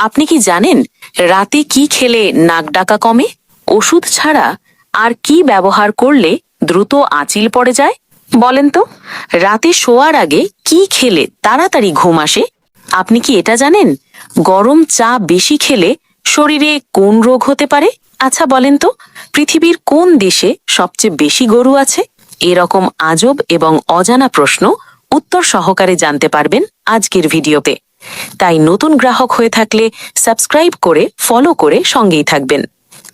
আপনি কি জানেন রাতে কি খেলে নাক ডাকা কমে? ওষুধ ছাড়া আর কি ব্যবহার করলে দ্রুত আঁচিল পড়ে যায়? বলেন তো, রাতে শোয়ার আগে কি খেলে তাড়াতাড়ি ঘুম আসে? আপনি কি এটা জানেন? গরম চা বেশি খেলে শরীরে কোন রোগ হতে পারে? আচ্ছা বলেন তো, পৃথিবীর কোন দেশে সবচেয়ে বেশি গরু আছে? এরকম আজব এবং অজানা প্রশ্ন উত্তর সহকারে জানতে পারবেন আজকের ভিডিওতে। তাই নতুন গ্রাহক হয়ে থাকলে সাবস্ক্রাইব করে ফলো করে সঙ্গেই থাকবেন।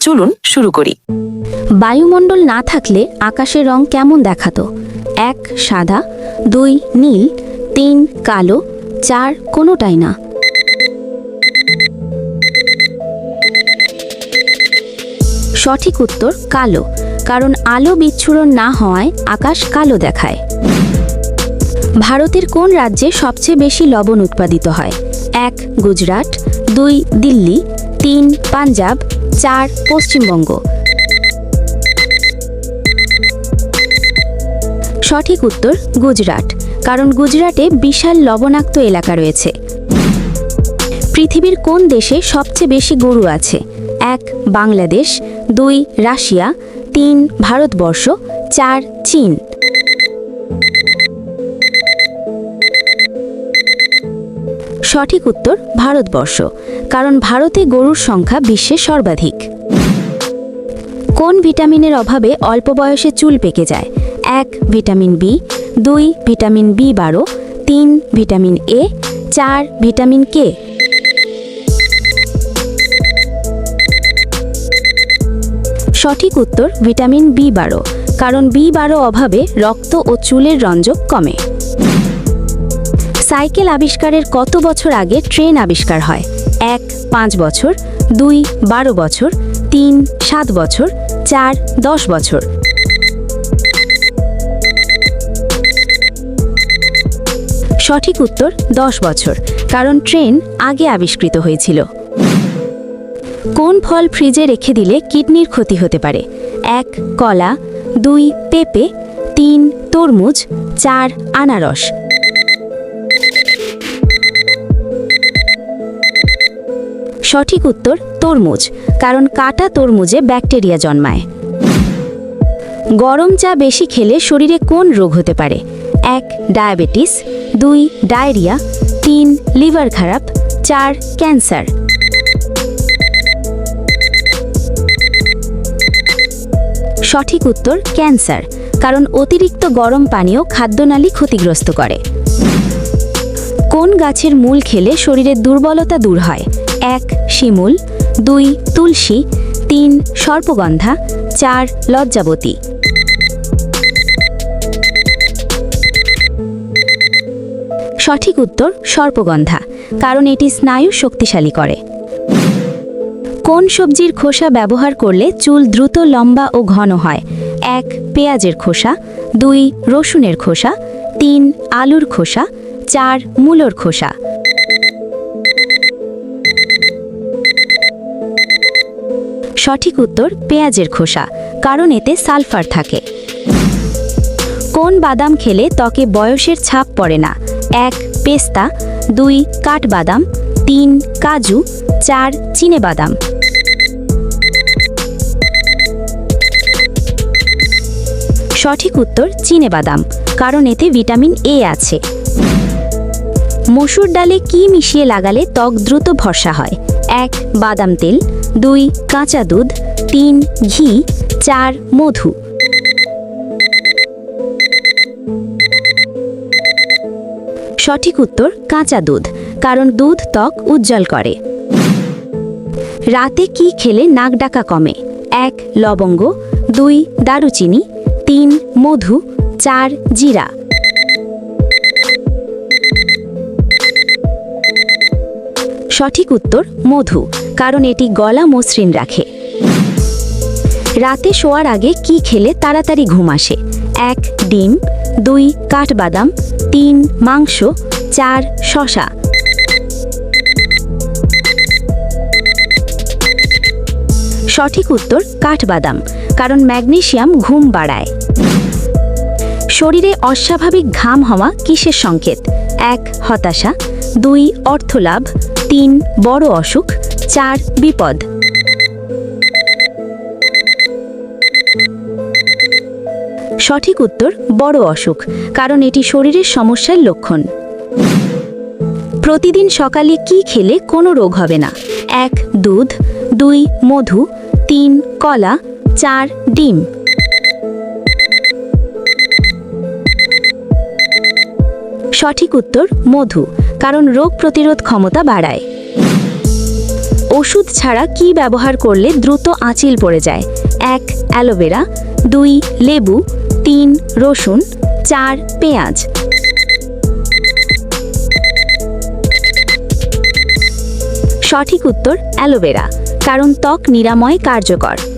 চলুন শুরু করি। বায়ুমণ্ডল না থাকলে আকাশের রং কেমন দেখাতো? এক সাদা, দুই নীল, তিন কালো, চার কোনোটাই না। সঠিক উত্তর কালো, কারণ আলো বিচ্ছুরণ না হওয়ায় আকাশ কালো দেখায়। ভারতের কোন রাজ্যে সবচেয়ে বেশি লবণ উৎপাদিত হয়? এক, গুজরাট, দুই, দিল্লি, তিন, পাঞ্জাব, চার, পশ্চিমবঙ্গ। সঠিক উত্তর, গুজরাট, কারণ গুজরাটে বিশাল লবণাক্ত এলাকা রয়েছে। পৃথিবীর কোন দেশে সবচেয়ে বেশি গরু আছে? এক, বাংলাদেশ, দুই, রাশিয়া, তিন, ভারতবর্ষ, চার, চীন। সঠিক উত্তর ভারতবর্ষ, কারণ ভারতে গরুর সংখ্যা বিশ্বে সর্বাধিক। কোন ভিটামিনের অভাবে অল্প বয়সে চুল পেকে যায়? এক, ভিটামিন বি, দুই, ভিটামিন বি বারো, তিন, ভিটামিন এ, চার, ভিটামিন কে? সঠিক উত্তর ভিটামিন বি বারো, কারণ বি বারো অভাবে রক্ত ও চুলের রঞ্জক কমে। সাইকেল আবিষ্কারের কত বছর আগে ট্রেন আবিষ্কার হয়? এক, পাঁচ বছর, দুই, বারো বছর, তিন, সাত বছর, চার, দশ বছর। সঠিক উত্তর, দশ বছর, কারণ ট্রেন আগে আবিষ্কৃত হয়েছিল। কোন ফল ফ্রিজে রেখে দিলে কিডনির ক্ষতি হতে পারে? এক, কলা, দুই, পেঁপে, তিন, তরমুজ, চার, আনারস। সঠিক উত্তর তরমুজ, কারণ কাটা তরমুজে ব্যাকটেরিয়া জন্মায়। গরম চা বেশি খেলে শরীরে কোন রোগ হতে পারে? এক, ডায়াবেটিস, দুই, ডায়রিয়া, তিন, লিভার খারাপ, চার, ক্যান্সার। সঠিক উত্তর, ক্যান্সার, কারণ অতিরিক্ত গরম পানীয় খাদ্যনালী ক্ষতিগ্রস্ত করে। কোন গাছের মূল খেলে শরীরের দুর্বলতা দূর হয়? এক শিমুল, দুই তুলসী, তিন সর্পগন্ধা, চার লজ্জাবতী। সঠিক উত্তর, সর্পগন্ধা, কারণ এটি স্নায়ু শক্তিশালী করে। কোন সবজির খোসা ব্যবহার করলে চুল দ্রুত লম্বা ও ঘন হয়? এক, পেঁয়াজের খোসা, দুই, রসুনের খোসা, তিন, আলুর খোসা, চার, মূলোর খোসা। সঠিক উত্তর পেঁয়াজের খোসা, কারণ এতে সালফার থাকে। কোন বাদাম খেলে ত্বকে বয়সের ছাপ পড়ে না? এক, পেস্তা, দুই, কাঠবাদাম, তিন, কাজু, চার চিনে বাদাম সঠিক উত্তর চিনে বাদাম কারণ এতে ভিটামিন এ আছে। মসুর ডালে কি মিশিয়ে লাগালে ত্বক দ্রুত ভরসা হয়? এক, বাদাম তেল দুই, কাঁচা দুধ, তিন, ঘি, চার, মধু। সঠিক উত্তর, কাঁচা দুধ, কারণ দুধ ত্বক উজ্জ্বল করে। রাতে কি খেলে নাক ডাকা কমে? এক, লবঙ্গ, দুই, দারুচিনি, তিন, মধু, চার, জিরা। সঠিক উত্তর, মধু, কারণ এটি গলা মসৃণ রাখে। রাতে শোয়ার আগে কি খেলে তাড়াতাড়ি ঘুম আসে? এক, ডিম, দুই, কাঠবাদাম, তিন, মাংস, চার শশা সঠিক উত্তর, কাঠবাদাম, কারণ ম্যাগনেশিয়াম ঘুম বাড়ায়। শরীরে অস্বাভাবিক ঘাম হওয়া কিসের সংকেত? এক, হতাশা, দুই, অর্থলাভ তিন, বড় অসুখ, চার, বিপদ। সঠিক উত্তর, বড় অসুখ, কারণ এটি শরীরের সমস্যার লক্ষণ। প্রতিদিন সকালে কি খেলে কোনো রোগ হবে না? এক, দুধ, দুই, মধু, তিন, কলা, চার, ডিম। সঠিক উত্তর, মধু। কারণ রোগ প্রতিরোধ ক্ষমতা বাড়ায়। ওষুধ ছাড়া কি ব্যবহার করলে দ্রুত আঁচিল পড়ে যায়? এক, অ্যালোভেরা। দুই, লেবু। তিন, রসুন। চার, পেঁয়াজ। সঠিক উত্তর, অ্যালোভেরা। কারণ ত্বক নিরাময় কার্যকর।